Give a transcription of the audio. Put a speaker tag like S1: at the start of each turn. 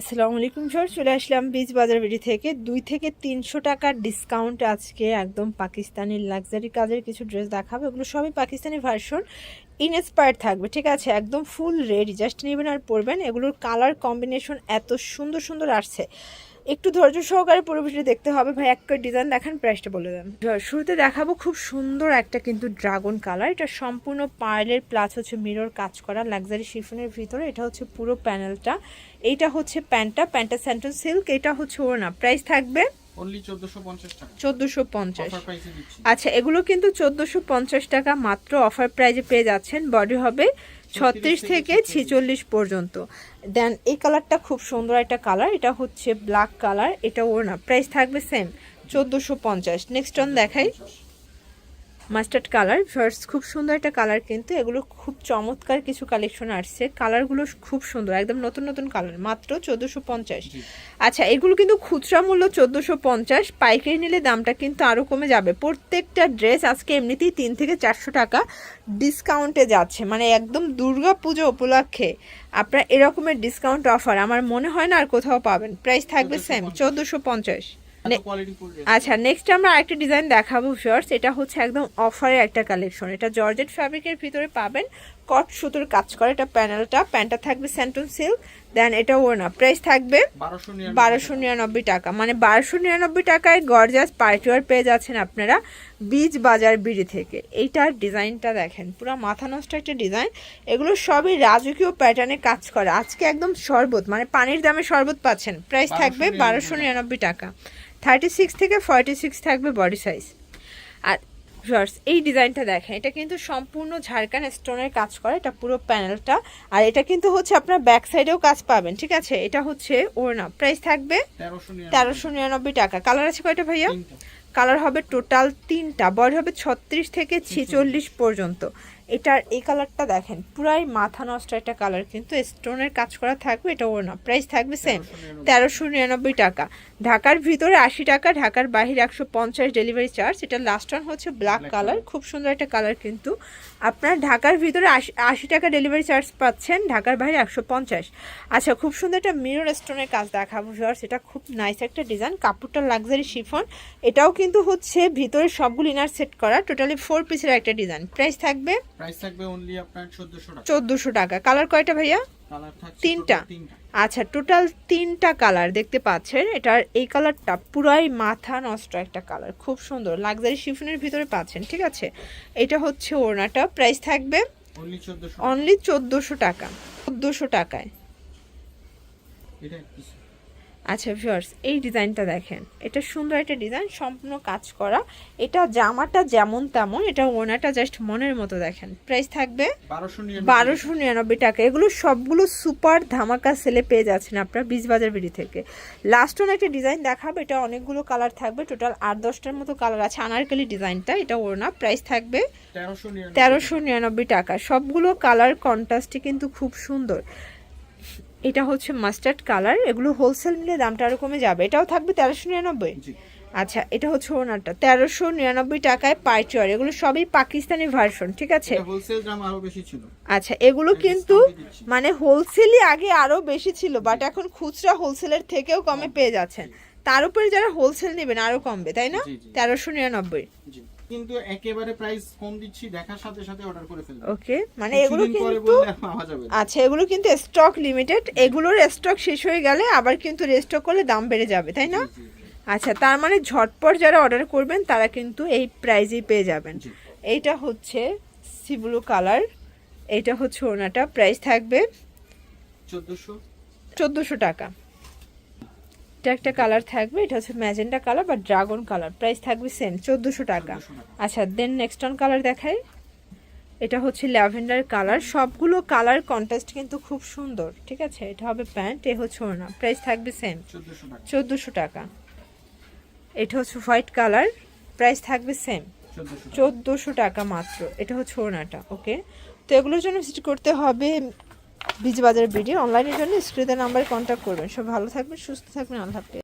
S1: আসসালামু আলাইকুম সর চলে আসলাম বীজ বাজার বিড়ি থেকে। দুই থেকে তিনশো টাকার ডিসকাউন্ট আজকে একদম পাকিস্তানি লাক্সারি কাজের কিছু ড্রেস দেখাবে। ওগুলো সবই পাকিস্তানি ভার্সন ইনস্পায়ার থাকবে, ঠিক আছে? একদম ফুল রেডি জাস্ট নেবেন আর পরবেন। এগুলোর কালার কম্বিনেশন এত সুন্দর সুন্দর আসছে। একটু ধৈর্য সহকারে পরিবেশটা দেখতে হবে। ভাই একটা ডিজাইন দেখান প্রাইসটা বলে দেন। শুরুতে দেখাবো খুব সুন্দর একটা কিন্তু ড্রাগন কালার এটা সম্পূর্ণ পার্লের প্লাস হচ্ছে মিরর কাজ করা লাক্সারি শিফনের ভিতরে। এটা হচ্ছে পুরো প্যানেলটা এইটা হচ্ছে প্যান্টটা প্যান্টটা সেন্ট্রাল সিল্ক এটা হচ্ছে ওড়না। প্রাইস থাকবে
S2: অনলি 1450 টাকা
S1: চোদ্দোশো পঞ্চাশ আচ্ছা এগুলো কিন্তু চোদ্দোশো পঞ্চাশ টাকা মাত্র অফার প্রাইজে পেয়ে যাচ্ছেন। বডি হবে ছত্রিশ থেকে ছিচল্লিশ। পর্যন্ত। দেন এই কালারটা খুব সুন্দর একটা কালার এটা হচ্ছে ব্ল্যাক কালার এটা ওড়না। প্রাইস থাকবে সেম চোদ্দোশো পঞ্চাশ। নেক্সট অন দেখাই। মাস্টার্ড কালার ফার্স্ট খুব সুন্দর একটা কালার কিন্তু এগুলো খুব চমৎকার কিছু কালেকশন আসছে। কালারগুলো খুব সুন্দর একদম নতুন নতুন কালার মাত্র চোদ্দোশো পঞ্চাশ। আচ্ছা এগুলো কিন্তু খুচরা মূল্য চোদ্দোশো পঞ্চাশ পাইকারি নিলে দামটা কিন্তু আরও কমে যাবে। প্রত্যেকটা ড্রেস আজকে এমনিতেই তিন থেকে চারশো টাকা ডিসকাউন্টে যাচ্ছে। মানে একদম দুর্গা পুজো উপলক্ষে আপনার এরকমের ডিসকাউন্ট অফার আমার মনে হয় না আর কোথাও পাবেন। প্রাইস থাকবে সেম চোদ্দোশো পঞ্চাশ। আচ্ছা নেক্সট আমরা আরেকটা ডিজাইন দেখাবো শর্টস এটা হচ্ছে একদম অফারের একটা কালেকশন এটা জর্জেট ফ্যাব্রিকের ভিতরে পাবেন। কট সুতোর কাজ করে এটা প্যানেলটা প্যান্টটা থাকবে স্যান্টন সিল্ক দেন এটা ওড়না প্রাইস থাকবে বারোশো নিরানব্বই টাকা। মানে বারোশো নিরানব্বই টাকায় গর্জাস পার্টিওয়ার পেয়ে যাচ্ছেন আপনারা বীজ বাজার বিড়ি থেকে। এইটার ডিজাইনটা দেখেন পুরো মাথা নষ্ট একটা ডিজাইন। এগুলো সবই রাজকীয় প্যাটার্নে কাজ করে। আজকে একদম শরবত মানে পানির দামে শরবত পাচ্ছেন। প্রাইস থাকবে বারোশো নিরানব্বই টাকা। থার্টি সিক্স থেকে ফর্টি সিক্স থাকবে বডি সাইজ আর ভিউয়ার্স এই ডিজাইনটা দেখেন এটা কিন্তু সম্পূর্ণ ঝাড়খান স্টোনের কাজ করে এটা পুরো প্যানেলটা। আর এটা কিন্তু হচ্ছে আপনার ব্যাক সাইডেও কাজ পাবেন ঠিক আছে? এটা হচ্ছে ওড়না প্রাইস থাকবে তেরোশো নিরানব্বই। টাকা। কালার আছে কয়টা ভাইয়া? কালার হবে টোটাল তিনটা বয়স হবে ছত্রিশ থেকে ছেচল্লিশ পর্যন্ত। এটার এই কালারটা দেখেন পুরাই মাথা নষ্ট একটা কালার কিন্তু স্টোনের কাজ করা থাকবে এটা ওর না। প্রাইস থাকবে সেম তেরোশো নিরানব্বই টাকা। ঢাকার ভিতরে আশি টাকা ঢাকার বাহিরে একশো পঞ্চাশ ডেলিভারি চার্জ এটা লাস্ট ওয়ান হচ্ছে ব্ল্যাক কালার খুব সুন্দর একটা কালার কিন্তু। আপনার ঢাকার ভিতরে আশি আশি টাকা ডেলিভারি চার্জ পাচ্ছেন ঢাকার বাইরে একশো পঞ্চাশ। আচ্ছা খুব সুন্দর একটা মিরর স্টোনের কাজ দেখাবো ভিউয়ার্স এটা খুব নাইস একটা ডিজাইন কাপড়টা লাক্সারি শিফন এটাও কিন্তু হচ্ছে ভিতরে সবগুলো ইনার সেট করা টোটালি ফোর পিসের একটা ডিজাইন প্রাইস থাকবে
S2: প্রাইস থাকবে অনলি আপনার 1400 টাকা।
S1: চোদ্দোশো টাকা। কালার কয়টা ভাইয়া?
S2: কালার থাকছে
S1: তিনটা। আচ্ছা টোটাল তিনটা কালার দেখতে পাচ্ছেন। এটার এই কালারটা পুরাই মাথা নষ্ট একটা কালার খুব সুন্দর। লাক্সারি শিফনের ভিতরে পাচ্ছেন ঠিক আছে? এটা হচ্ছে ওড়নাটা। প্রাইস থাকবে
S2: অনলি 1400
S1: অনলি চোদ্দোশো টাকা। চোদ্দোশো টাকায়।
S2: এটা।
S1: আচ্ছা ভিউয়ার্স এই ডিজাইনটা দেখেন। এটা সুন্দর একটা ডিজাইন সম্পূর্ণ কাজ করা। এটা জামাটা যেমন তেমন এটা ওনাটা জাস্ট মনের মতো দেখেন। প্রাইস থাকবে বারোশো নিরানব্বই। টাকা। এগুলো সবগুলো সুপার ধামাকা সেলে পেয়ে যাচ্ছেন আপনারা বীজবাজার বিড়ি থেকে। লাস্ট ওন একটা ডিজাইন দেখাবো এটা অনেকগুলো কালার থাকবে। টোটাল আট দশটার মতো কালার আছে। আনারকালি ডিজাইনটা এটা ওড়না। প্রাইস থাকবে তেরোশো নিরানব্বই টাকা। সবগুলো কালার কন্ট্রাস্টে কিন্তু খুব সুন্দর। এটা হচ্ছে মাস্টার্ড কালার এগুলো হোলসেল মিলে দামটা আরও কমে যাবে। এটাও থাকবে তেরোশো নিরানব্বই। আচ্ছা এটা হচ্ছে ওনারটা। তেরোশো নিরানব্বই টাকায় পাইচর এগুলো সবই পাকিস্তানি ভার্সন ঠিক আছে? আচ্ছা এগুলো কিন্তু মানে হোলসেলই আগে আরও বেশি ছিল বাট এখন খুচরা হোলসেলের থেকেও কমে পেয়ে যাচ্ছেন। তার উপরে যারা হোলসেল নেবেন আরও কমবে তাই না। তেরোশো নিরানব্বই।
S2: কিন্তু একেবারে প্রাইস কম দিচ্ছি দেখার সাথে সাথে অর্ডার করে ফেলবেন
S1: ওকে মানে এগুলো কিন্তু। আচ্ছা এগুলো কিন্তু স্টক লিমিটেড এগুলোর স্টক শেষ হয়ে গেলে আবার কিন্তু রেস্টক করলে দাম বেড়ে যাবে তাই না? আচ্ছা তার মানে ঝটপট যারা অর্ডার করবেন তারা কিন্তু এই প্রাইজেই পেয়ে যাবেন। এইটা হচ্ছে সিব্লু কালার এইটা হচ্ছে ওনাটা প্রাইস থাকবে
S2: 1400
S1: চোদ্দোশো টাকা। এটা একটা কালার থাকবে এটা হচ্ছে ম্যাজেন্ডা কালার বা ড্রাগন কালার প্রাইস থাকবে সেম চোদ্দোশো টাকা। আচ্ছা দেন নেক্সট অন কালার দেখাই। এটা হচ্ছে ল্যাভেন্ডার কালার সবগুলো কালার কন্ট্রাস্ট কিন্তু খুব সুন্দর ঠিক আছে? এটা হবে প্যান্ট এ হচ্ছে ওনা প্রাইস থাকবে সেম
S2: 1400 টাকা।
S1: চোদ্দোশো টাকা। এটা হচ্ছে হোয়াইট কালার প্রাইস থাকবে সেম
S2: 1400
S1: চোদ্দোশো টাকা মাত্র এটা হচ্ছে ওনাটা ওকে তো এগুলোর জন্য ভিজিট করতে হবে বীজ বাজারের ভিডিও অনলাইনের জন্য স্ক্রিনের নাম্বারে কন্ট্যাক্ট করবেন। সব ভালো থাকবেন, সুস্থ থাকবেন। আল্লাহ হাফেজ।